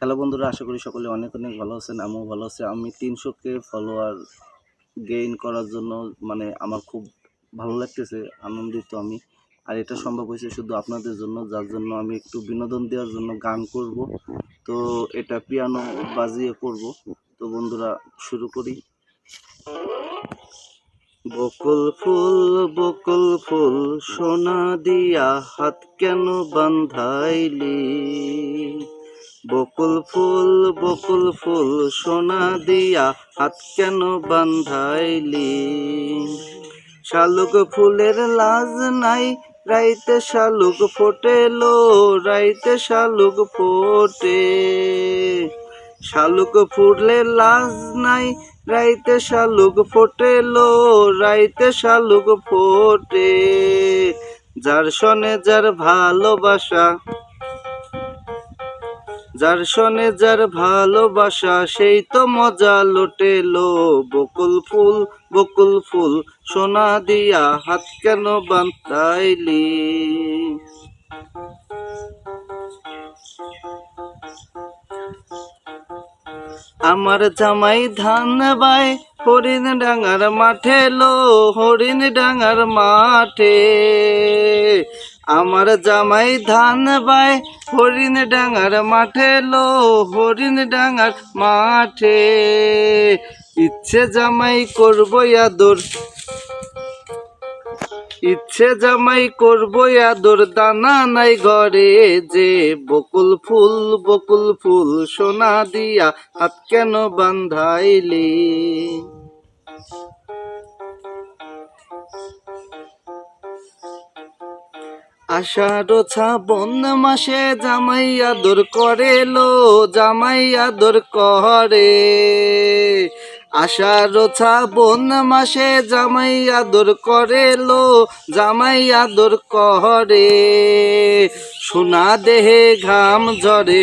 Hello বন্ধুরা, আশা করি সকলে অনেক অনেক ভালো আছেন, আমিও ভালো আছি। আমি তিনশো কে ফলোয়ার গেইন করার জন্য মানে আমার খুব ভালো লাগতেছে, আনন্দিত আমি। আর এটা সম্ভব হয়েছে শুধু আপনাদের জন্য, যার জন্য আমি একটু বিনোদন দেওয়ার জন্য গান করব। তো এটা পিয়ানো বাজিয়ে করব। তো বন্ধুরা, শুরু করি। বকুল ফুল বকুল ফুল, সোনা দিয়া হাত কেন বান্ধাইলি? বকুল ফুল বকুল ফুল সোনা দিয়া হাত কেন বান্ধাইলি? শালুক ফুলের লাজ নাই, রাইতে শালুক ফোটেলো, রাইতে শালুক ফোটে। শালুক ফুলের লাজ নাই, রাইতে শালুক ফোটেলো, রাইতে শালুক ফোটে। যার সনে যার ভালোবাসা যার সনে যার ভালোবাসা, সেই তো মজা লোটেলো বকুল ফুল বকুল ফুল, সোনা দিয়া হাত কেন বান্তাইলি আমার জামাই ধান বাই হরিণ ডাঙার মাঠে লো, হরিণ ডাঙার মাঠে। আমার জামাই ধান বাই, হরিণ ডাঙার মাঠে লো, হরিণ ডাঙার মাঠে। ইচ্ছে জামাই করব আদর। ইচ্ছে জামাই করব আদর, দানা নাই ঘরে যে। বকুল ফুল বকুল ফুল সোনা দিয়া হাত কেন বান্ধাইলি? আষাঢ় শ্রাবণ মাসে জামাই আদর করে লো জামাই আদর করে। আষাঢ় শ্রাবণ মাসে জামাই আদর করে লো জামাই আদর করে। সোনা দেহে ঘাম ঝরে।